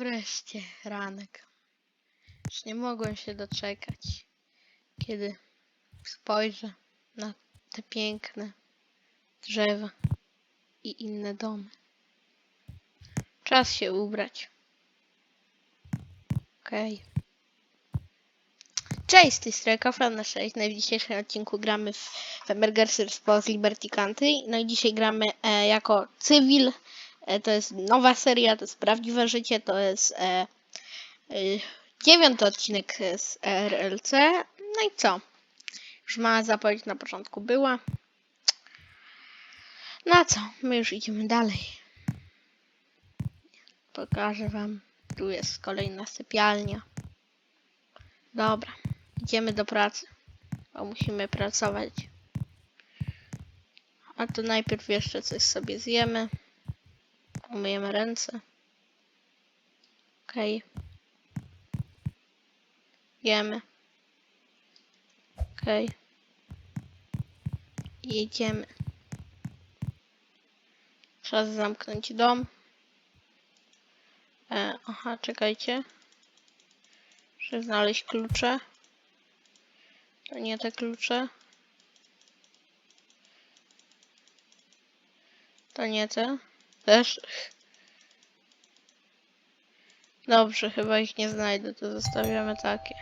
Wreszcie ranek. Już nie mogłem się doczekać, kiedy spojrzę na te piękne drzewa i inne domy. Czas się ubrać. Okej. Cześć, z tej strony na 6. No w dzisiejszym odcinku gramy w Emergency z Liberty Country. No i dzisiaj gramy e, jako cywil. E, to jest nowa seria, to jest prawdziwe życie, to jest e, e, dziewiąty odcinek z RLC. No i co? Już mała zapowiedź na początku była. No co? My już idziemy dalej. Pokażę wam. Tu jest kolejna sypialnia. Dobra, idziemy do pracy. Bo musimy pracować. A to najpierw jeszcze coś sobie zjemy. Umyjemy ręce. Okej. Jemy. Okej. Jedziemy. Czas zamknąć dom. E, aha, czekajcie. Muszę znaleźć klucze. To nie te klucze. To nie te. Też. Dobrze, chyba ich nie znajdę, to zostawiamy takie.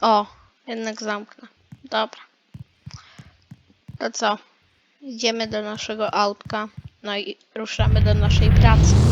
O, jednak zamknę. Dobra. To co? Idziemy do naszego autka. No i ruszamy do naszej pracy.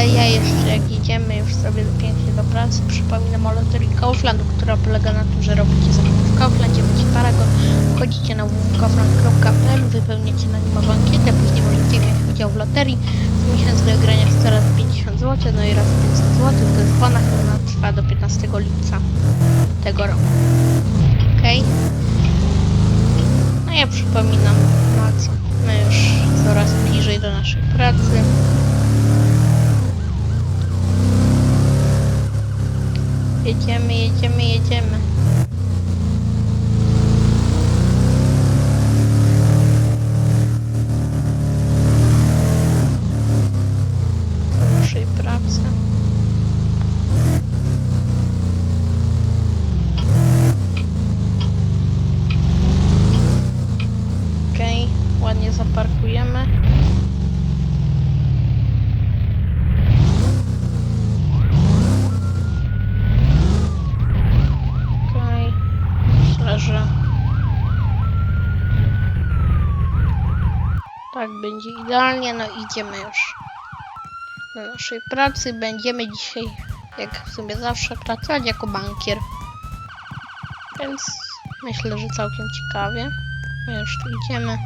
Ale ja jeszcze jak idziemy już sobie pięknie do pracy, przypominam o loterii Kauflandu, która polega na tym, że robicie zakupy w Kauflandzie, macie paragon, wchodzicie na www.kaufland.pl, wypełniacie na nim ankietę, później możecie wziąć udział w loterii. W miesiąc do grania jest coraz 50 zł, no i raz 500 zł, to jest bona, która trwa do 15 lipca tego roku. Okej? No ja przypominam, no co, my już coraz bliżej do naszej pracy. Jedziemy, jedziemy, jedziemy. Będzie idealnie. No idziemy już do naszej pracy. Będziemy dzisiaj, jak w sumie zawsze, pracować jako bankier. Więc myślę, że całkiem ciekawie. My już tu idziemy.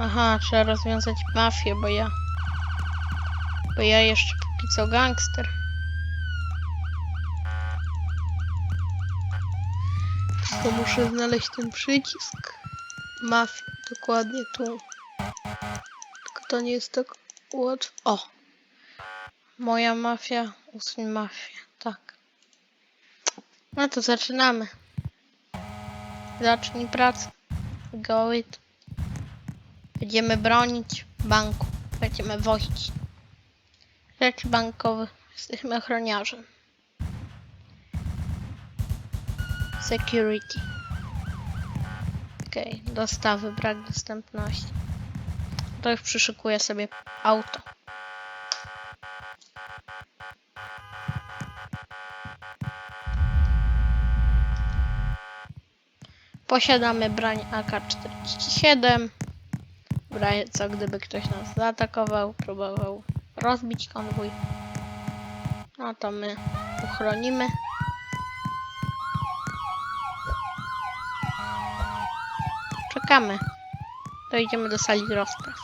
Aha, trzeba rozwiązać mafię, bo ja... Bo ja jeszcze póki co gangster. To muszę znaleźć ten przycisk. Mafia, dokładnie tu. Tylko to nie jest tak łatwo. O! Moja mafia, usuń mafię. Tak. No to zaczynamy. Zacznij pracę. Go it. Będziemy bronić banku. Będziemy wozić rzeczy bankowe. Jesteśmy ochroniarzem. Security. Okej, dostawy, brak dostępności. To już przyszykuję sobie auto. Posiadamy broń AK-47. W razie co, gdyby ktoś nas zaatakował, próbował rozbić konwój. No to my uchronimy. Czekamy. To idziemy do sali rozpraw.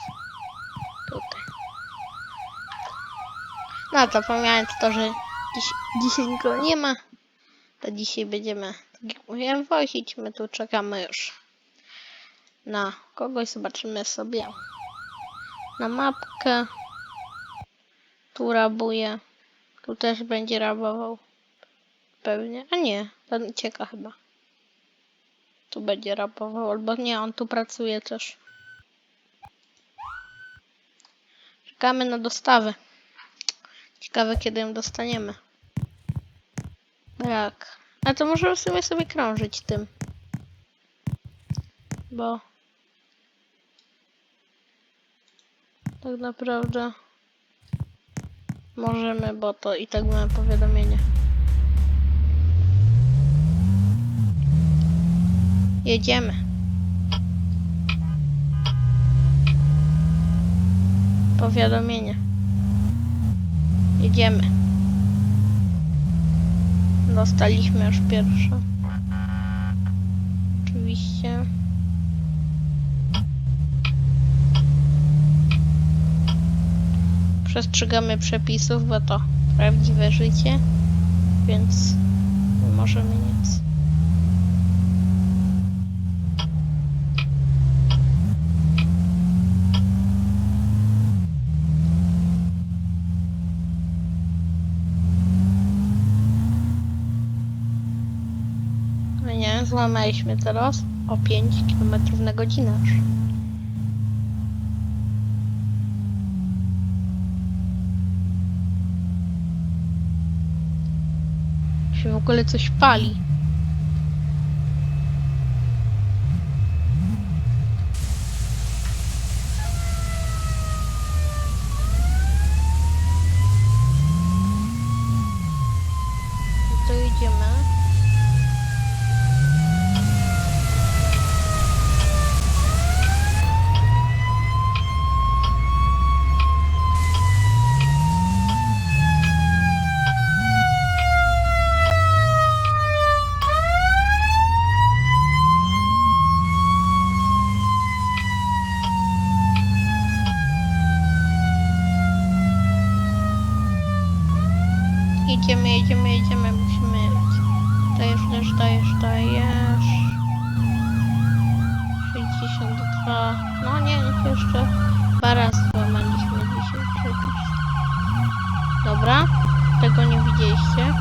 Tutaj. No to pomijając to, że dziś, dzisiaj nikogo nie ma, to dzisiaj będziemy, tak jak mówiłem, wozić. My tu czekamy już na kogoś. Zobaczymy sobie na mapkę. Tu rabuję. Tu też będzie rabował. Pewnie. A nie, ten ucieka chyba. Tu będzie rabował, albo nie, on tu pracuje też. Czekamy na dostawę. Ciekawe, kiedy ją dostaniemy. Jak? A to możemy sobie sobie krążyć tym. Bo... Tak naprawdę... Możemy, bo to i tak mamy powiadomienie. Jedziemy. Powiadomienie. Jedziemy. Dostaliśmy już pierwsze. Oczywiście. Przestrzegamy przepisów, bo to prawdziwe życie, więc nie możemy nic. No nie, złamaliśmy teraz o 5 km na godzinę się w ogóle coś pali. To idziemy. Jedziemy, jedziemy, jedziemy, musimy jechać. Dajesz, dajesz, dajesz, dajesz. 62. No nie, nie jeszcze. Dwa razy złamaliśmy dzisiaj przepis. Dobra, tego nie widzieliście.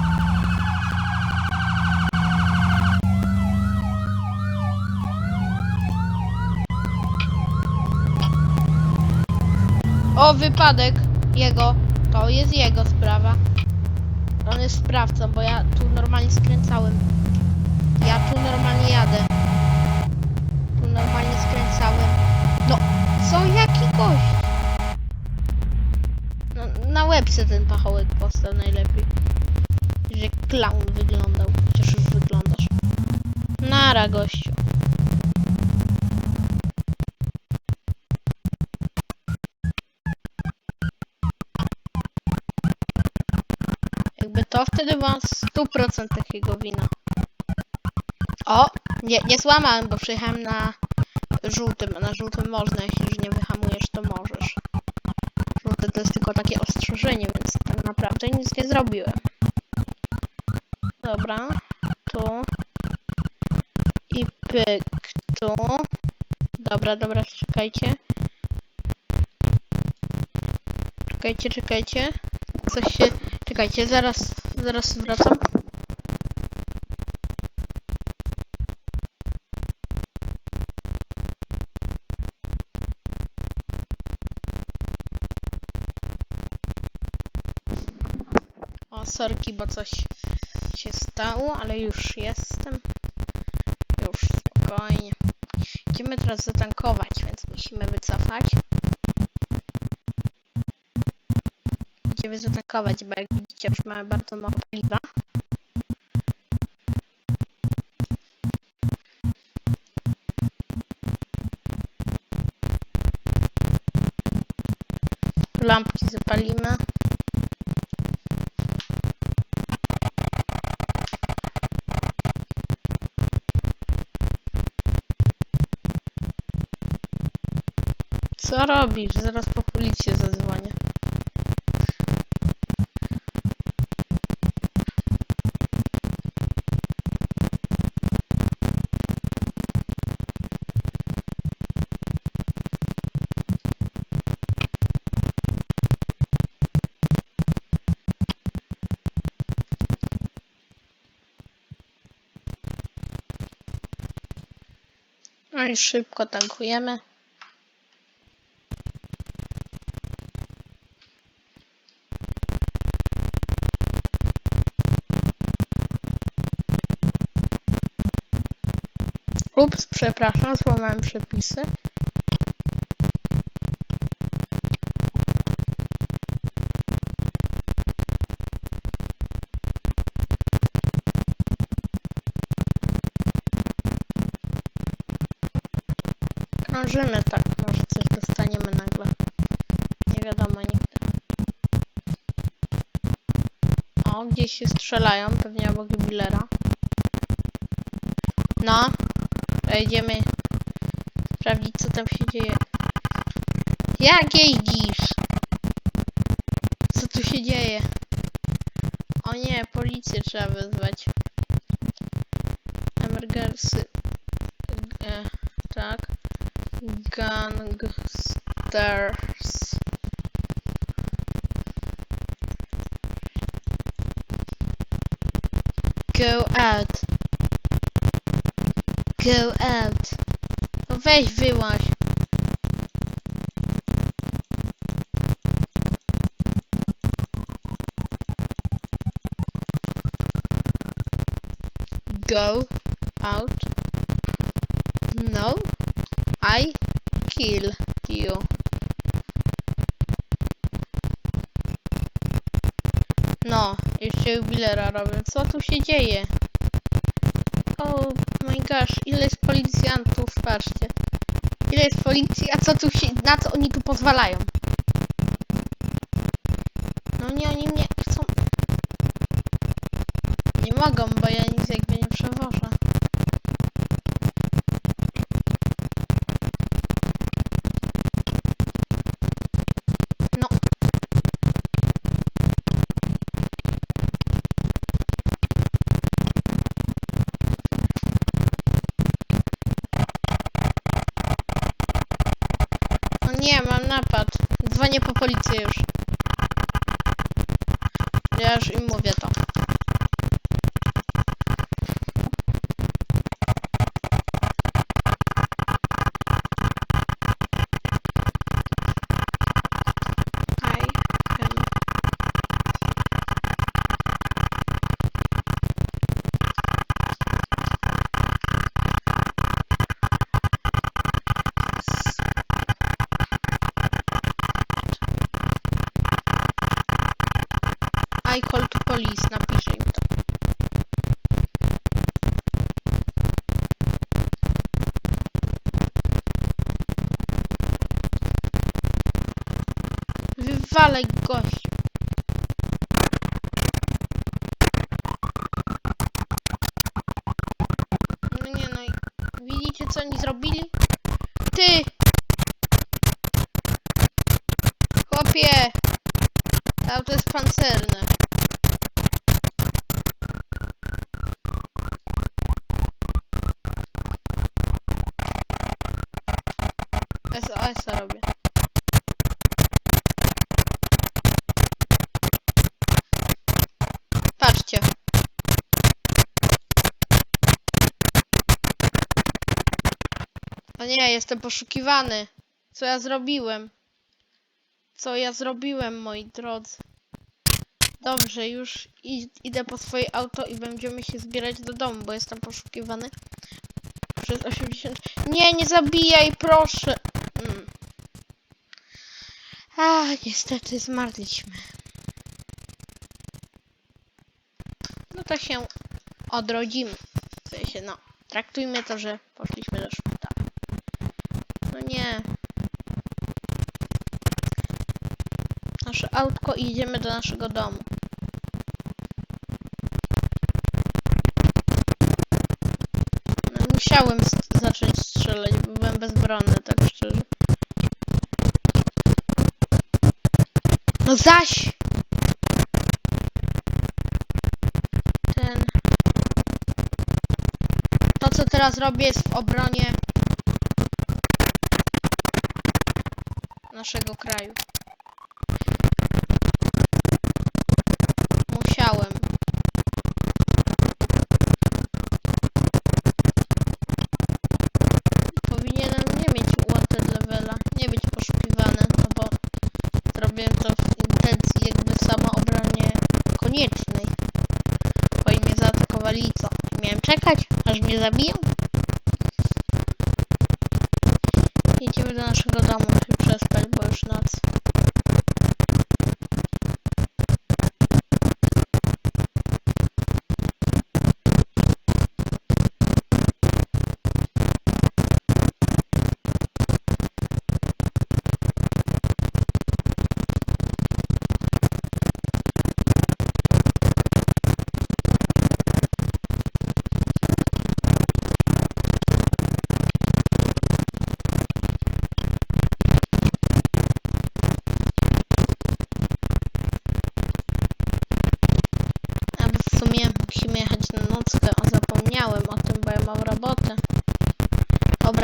O, wypadek jego. To jest jego sprawa. On jest sprawcą, bo ja tu normalnie skręcałem. Ja tu normalnie jadę. Tu normalnie skręcałem. No, co jaki gość? No, na łebce ten pachołek powstał najlepiej. Że clown wyglądał. Chociaż już wyglądasz. Nara, gościu. Wtedy była 100% takiego wina. O! Nie, nie złamałem, bo przyjechałem na żółtym. Na żółtym można, jeśli już nie wyhamujesz, to możesz. Żółte to jest tylko takie ostrzeżenie, więc tak naprawdę nic nie zrobiłem. Dobra. Tu. I pyk tu. Dobra, dobra, czekajcie. Czekajcie, czekajcie. Coś się... Czekajcie, zaraz, zaraz wracam. O, sorki, bo coś się stało, ale już jestem. Już spokojnie. Idziemy teraz zatankować, więc musimy wycofać. Idziemy zatankować, bo jak widzicie, już mamy bardzo mało paliwa. Lampki zapalimy. Co robisz? Zaraz po policję I szybko tankujemy. Ups, przepraszam, złamałem przepisy. Krążymy tak, może coś dostaniemy nagle. Nie wiadomo nigdy. O, gdzieś się strzelają, pewnie obok jubilera. No, idziemy sprawdzić co tam się dzieje. Jak jeździsz? Co tu się dzieje? O nie, policję trzeba wezwać. Gangsters. Go out. Go out. Weź wyłaź. Go out. Kill. No, jeszcze jubilera robię. Co tu się dzieje? Oh my gosh, ile jest policjantów, patrzcie. Ile jest policji, a co tu się, na co oni tu pozwalają? No nie, oni mnie chcą... Nie mogą, bo ja nie, mam napad. Dzwonię po policję już. I call to police, napiszę im to. Wywalaj gość. Jestem poszukiwany. Co ja zrobiłem? Co ja zrobiłem, moi drodzy? Dobrze, już id- idę po swoje auto i będziemy się zbierać do domu, bo jestem poszukiwany przez 80... Nie, nie zabijaj, proszę! Mm. A, niestety zmarliśmy. No to się odrodzimy. W sensie, no, traktujmy to, że poszliśmy do szpitala. Nie. Nasze autko i idziemy do naszego domu. No, musiałem zacząć strzelać, bo byłem bezbronny, tak szczerze. No zaś! Ten... To, co teraz robię, jest w obronie naszego kraju. Musiałem. Powinienem nie mieć wanted levela, nie być poszukiwany, no bo zrobię to w intencji jakby samoobronie koniecznej. Bo i mnie zaatakowali co? Miałem czekać, aż mnie zabiją? Jedziemy do naszego domu się przespać, bo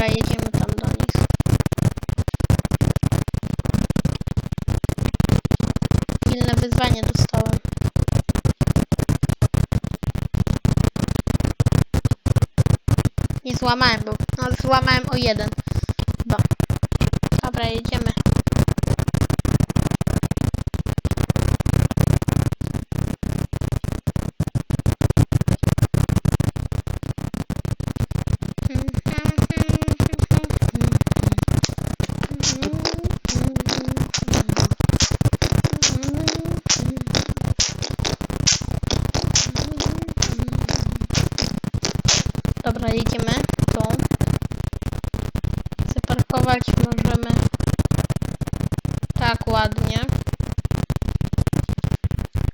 Dobra, jedziemy tam do nich. Pilne wyzwanie dostałem. Nie złamałem, bo no, złamałem o jeden. Dobra, jedziemy tu. Zaparkować możemy tak ładnie.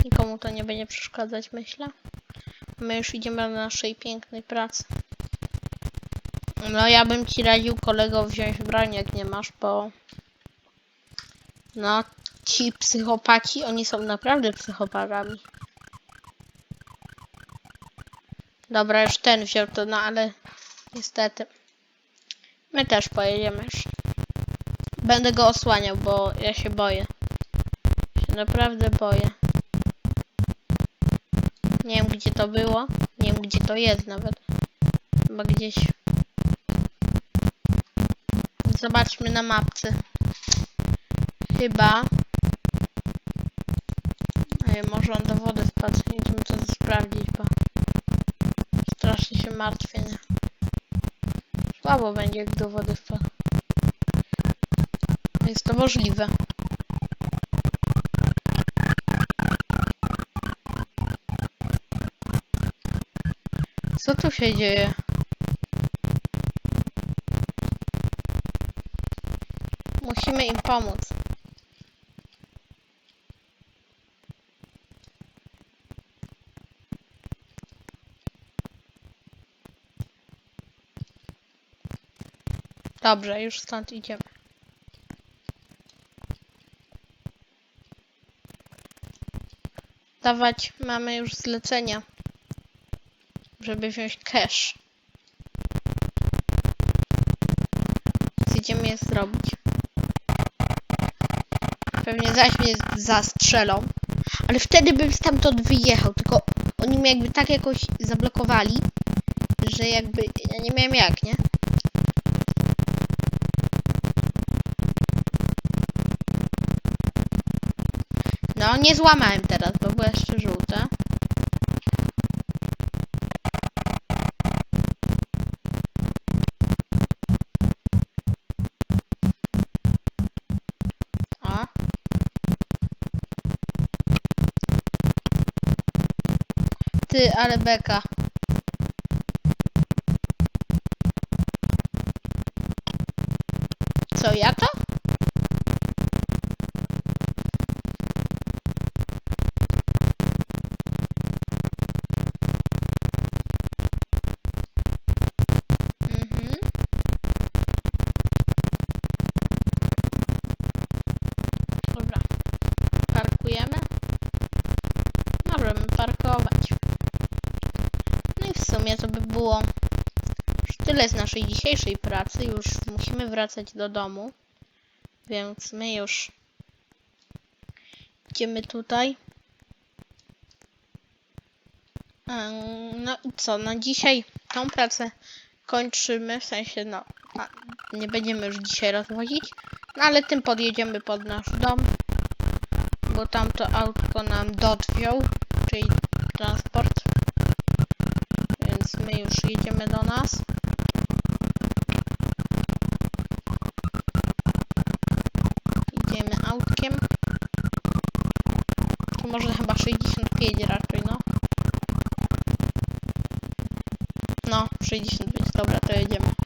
Nikomu to nie będzie przeszkadzać, myślę. My już idziemy do naszej pięknej pracy. No ja bym ci radził kolego wziąć broń jak nie masz, bo no ci psychopaci, oni są naprawdę psychopatami. Dobra, już ten wziął to, no ale niestety. My też pojedziemy już. Będę go osłaniał, bo ja się boję. Się naprawdę boję. Nie wiem gdzie to było. Nie wiem gdzie to jest nawet. Chyba gdzieś. Zobaczmy na mapce. Chyba. Ej, może on do wody wpadł. Idziemy to sprawdzić, bo się martwię, nie? Słabo będzie, jak do wody wpadł. Jest to możliwe. Co tu się dzieje? Musimy im pomóc. Dobrze, już stąd idziemy. Dawać, mamy już zlecenia, żeby wziąć cash. Idziemy je zrobić. Pewnie zaś mnie zastrzelą. Ale wtedy bym stamtąd wyjechał, tylko oni mnie jakby tak jakoś zablokowali, że jakby ja nie miałem jak, nie? No, nie złamałem teraz, bo było jeszcze żółte. Ty, ale beka. Co, ja? To by było już tyle z naszej dzisiejszej pracy. Już musimy wracać do domu. Więc my już idziemy tutaj. No i co, na dzisiaj tą pracę kończymy, w sensie no, nie będziemy już dzisiaj rozwozić, no ale tym podjedziemy pod nasz dom, bo tamto autko nam dotwiął, czyli transport, czas. Idziemy autkiem. Tu może chyba 65 raczej, no. No, 65, dobra, to jedziemy.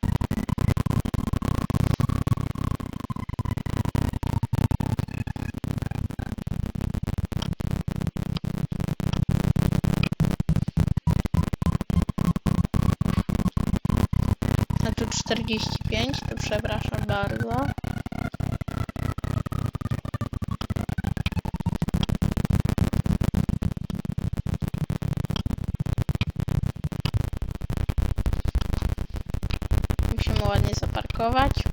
Tu 45, to przepraszam bardzo. Musimy ładnie zaparkować.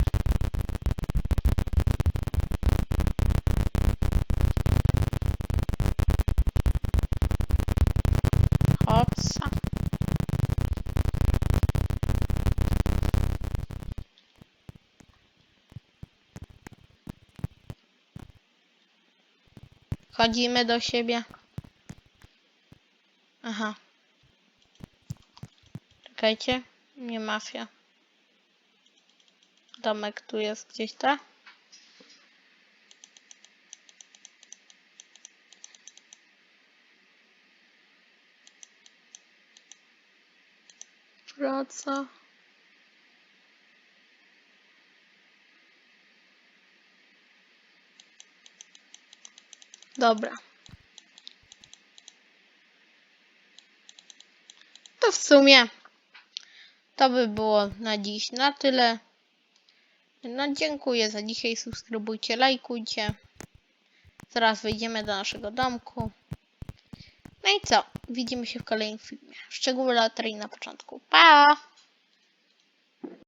Chodzimy do siebie. Aha. Czekajcie. Nie mafia. Domek tu jest gdzieś, tak? Praca. Dobra. To w sumie to by było na dziś na tyle. No dziękuję za dzisiaj. Subskrybujcie, lajkujcie. Zaraz wejdziemy do naszego domku. No i co? Widzimy się w kolejnym filmie. Szczegóły loterii na początku. Pa!